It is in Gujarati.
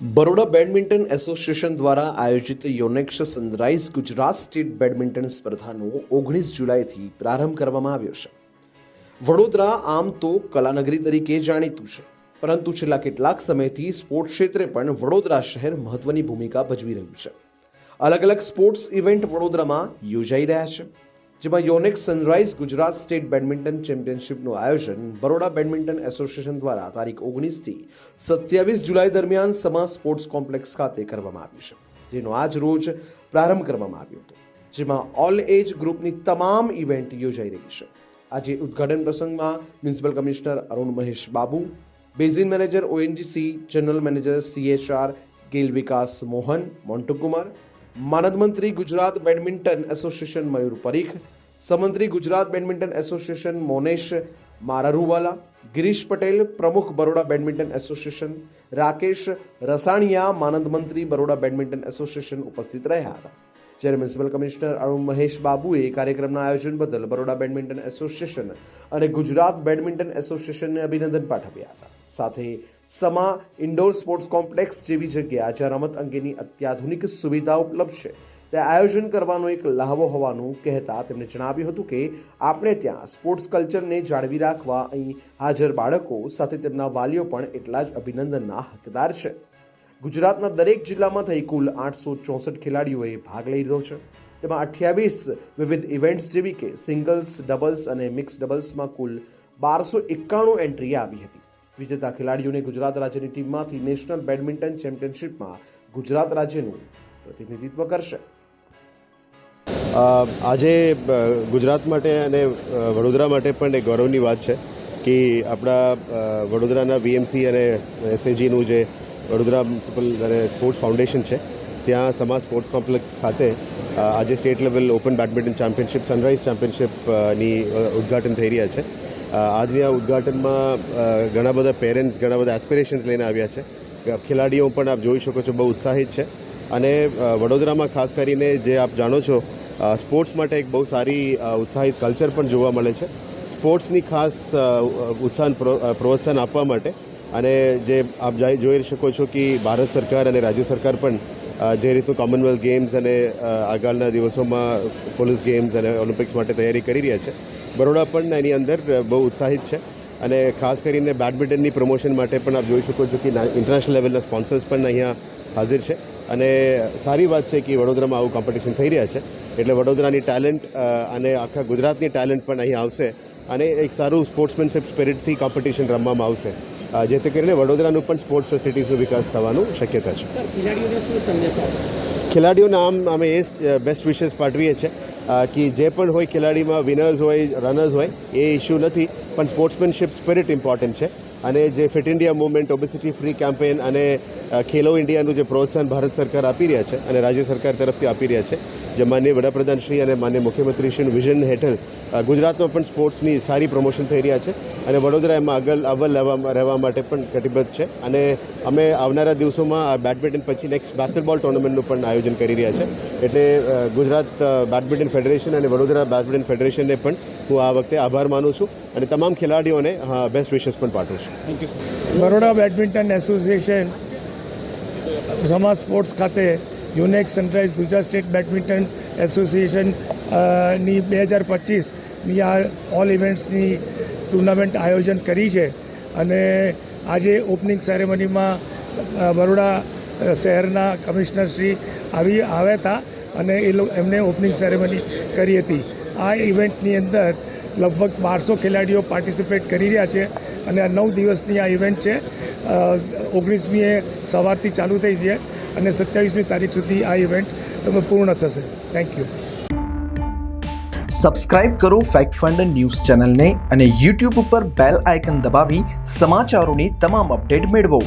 બરોડા બેડમિન્ટન એસોસિએશન દ્વારા આયોજિત Yonex sunrise Gujarat state badminton સ્પર્ધાનો ઓગણીસ જુલાઈથી પ્રારંભ કરવામાં આવ્યો છે. વડોદરા આમ તો કલાનગરી તરીકે જાણીતું છે, પરંતુ છેલ્લા કેટલાક સમયથી સ્પોર્ટ્સ ક્ષેત્રે પણ વડોદરા શહેર મહત્વની ભૂમિકા ભજવી રહ્યું છે. અલગ અલગ સ્પોર્ટ્સ ઇવેન્ટ વડોદરામાં યોજાઈ રહ્યા છે. જેમાં Yonex sunrise Gujarat state badminton ચેમ્પિયનશિપનું આયોજન બરોડા બેડમિન્ટન એસોસિએશન દ્વારા તારીખ ઓગણીસથી સત્યાવીસ જુલાઈ દરમિયાન સમા સ્પોર્ટ્સ કોમ્પ્લેક્સ ખાતે કરવામાં આવ્યું છે, જેનો આજ રોજ પ્રારંભ કરવામાં આવ્યો હતો, જેમાં ઓલ એજ ગ્રુપની તમામ ઇવેન્ટ યોજાઈ રહી છે. આજે ઉદ્ઘાટન પ્રસંગમાં municipal commissioner Arun Mahesh Babu, basin manager ONGC, general manager CHR GAIL Vikas Mohan, Montukumar માનદ મંત્રી ગુજરાત બેડમિન્ટન એસોસિએશન મયુર પરીખ, સમંત્રી ગુજરાત બેડમિન્ટન એસોસિએશન મોનેશ મારારુવાલા, ગિરીશ પટેલ પ્રમુખ બરોડા બેડમિન્ટન એસોસિએશન, રાકેશ રસાણિયા માનદ મંત્રી બરોડા બેડમિન્ટન એસોસિએશન ઉપસ્થિત રહ્યા હતા. જ્યારે મ્યુનિસિપલ કમિશનર અરુણ મહેશ બાબુએ કાર્યક્રમના આયોજન બદલ બરોડા બેડમિન્ટન એસોસિએશન અને ગુજરાત બેડમિન્ટન એસોસિએશનને અભિનંદન પાઠવ્યા હતા. સાથે સમા ઇન્ડોર સ્પોર્ટ્સ કોમ્પ્લેક્સ જેવી જગ્યા જ્યાં રમત અંગેની અત્યાધુનિક સુવિધા ઉપલબ્ધ છે. ત્યાં આયોજન કરવાનો એક લહાવો હોવાનું કહેતા તેમણે જણાવ્યું હતું કે, આપણે ત્યાં સ્પોર્ટ્સ કલ્ચરને જાળવી રાખવા અહીં હાજર બાળકો સાથે તેમના વાલીઓ પણ એટલા જ અભિનંદનના હકદાર છે. ગુજરાતના દરેક જિલ્લામાં થઈ કુલ આઠસો ચોસઠ ખેલાડીઓએ ભાગ લઈ લીધો છે. તેમાં અઠ્યાવીસ વિવિધ ઇવેન્ટ્સ જેવી કે સિંગલ્સ, ડબલ્સ અને મિક્સ ડબલ્સમાં કુલ બારસો એકાણું એન્ટ્રી આવી હતી. વિજેતા ખેલાડીઓને ગુજરાત રાજ્યની ટીમમાંથી નેશનલ બેડમિન્ટન ચેમ્પિયનશિપમાં ગુજરાત રાજ્યનું પ્રતિનિધિત્વ કરશે. આજે ગુજરાત માટે અને વડોદરા માટે પણ એક ગૌરવની વાત છે કે આપણા વડોદરાના વીએમસી અને એસએજીનું જે વડોદરા મ્યુનિસિપલ અને સ્પોર્ટ્સ ફાઉન્ડેશન છે ત્યાં સમા સ્પોર્ટ્સ કોમ્પ્લેક્સ ખાતે આજે state level open badminton championship, sunrise ચેમ્પિયનશિપની ઉદ્ઘાટન થઈ રહ્યા છે. આજની આ ઉદ્ઘાટનમાં ઘણા બધા પેરેન્ટ્સ ઘણા બધા એસ્પિરેશન્સ લઈને આવ્યા છે. ખેલાડીઓ પણ આપ જોઈ શકો છો બહુ ઉત્સાહિત છે. અને વડોદરામાં ખાસ કરીને જે આપ જાણો છો સ્પોર્ટ્સ માટે એક બહુ સારી ઉત્સાહિત કલ્ચર પણ જોવા મળે છે. સ્પોર્ટ્સની ખાસ ઉત્સાહન પ્રોત્સાહન આપવા માટે અને જે આપ જાઈ- શકો છો કે ભારત સરકાર અને રાજ્ય સરકાર પણ જે રીતનું કોમનવેલ્થ ગેમ્સ અને આગળના દિવસોમાં પોલીસ ગેમ્સ અને ઓલિમ્પિક્સ માટે તૈયારી કરી રહ્યા છે. બરોડા પણ એની અંદર બહુ ઉત્સાહિત છે અને ખાસ કરીને બેડમિન્ટનની પ્રમોશન માટે પણ આપ જોઈ શકો છો કે ઇન્ટરનેશનલ લેવલના સ્પોન્સર્સ પણ અહીંયા હાજર છે. અને સારી વાત છે કે વડોદરામાં આવું કોમ્પિટિશન થઈ રહ્યા છે. એટલે વડોદરાની ટેલેન્ટ અને આખા ગુજરાતની ટેલેન્ટ પણ અહીં આવશે અને એક સારું સ્પોર્ટ્સમેનશિપ સ્પિરિટથી કોમ્પિટિશન રમવામાં આવશે. જેથી કરીને વડોદરાનું પણ સ્પોર્ટ્સ ફેસિલિટીઝનો વિકાસ થવાનું શક્યતા છે. ખેલાડીઓને આમ અમે એ બેસ્ટ વિશેસ પાઠવીએ છીએ કે જે પણ હોય ખેલાડીમાં વિનર્સ હોય રનર્સ હોય, એ ઇશ્યુ નથી, પણ સ્પોર્ટ્સમેનશિપ સ્પિરિટ ઇમ્પોર્ટન્ટ છે. અને જે fit India movement obesity free campaign અને ખેલો ઇન્ડિયાનું જે પ્રોત્સાહન ભારત સરકાર આપી રહ્યા છે અને રાજ્ય સરકાર તરફથી આપી રહ્યા છે, જે માન્ય વડાપ્રધાન શ્રી અને માન્ય મુખ્યમંત્રીશ્રીનું વિઝન હેઠળ ગુજરાતમાં પણ સ્પોર્ટ્સની સારી પ્રમોશન થઈ રહ્યા છે અને વડોદરા એમાં આગળ અવ્વલ રહેવા માટે પણ કટિબદ્ધ છે. અને અમે આવનારા દિવસોમાં બેડમિન્ટન પછી નેક્સ્ટ બાસ્કેટબોલ ટુર્નામેન્ટનું પણ આયોજન કરી રહ્યા છે. એટલે ગુજરાત બેડમિન્ટન ફેડરેશન અને વડોદરા બેડમિન્ટન ફેડરેશનને પણ હું આ વખતે આભાર માનું છું અને તમામ ખેલાડીઓને બેસ્ટ વિશેસ પણ પાઠવું છું. Thank you Baroda badminton association Sama sports ખાતે Yonex sunrise Gujarat state badminton એસોસિએશનની બે હજાર પચીસની આ ઓલ ઇવેન્ટ્સની ટુર્નામેન્ટ આયોજન કરી છે. અને આજે ઓપનિંગ સેરેમનીમાં બરોડા શહેરના કમિશનરશ્રી આવી આવ્યા હતા અને એ લોકો એમને ઓપનિંગ સેરેમની કરી હતી. આ ઇવેન્ટની અંદર લગભગ બારસો ખેલાડીઓ પાર્ટિસિપેટ કરી રહ્યા છે અને આ નવ દિવસની આ ઇવેન્ટ છે. ઓગણીસમીએ સવારથી ચાલુ થઈ છે અને સત્યાવીસમી તારીખ સુધી આ ઇવેન્ટ પૂર્ણ થશે. થેન્ક યુ સબસ્ક્રાઇબ કરો ફેક્ટ ફંડ ન્યૂઝ ચેનલને અને યુટ્યુબ ઉપર બેલ આઇકન દબાવી સમાચારોની તમામ અપડેટ મેળવો.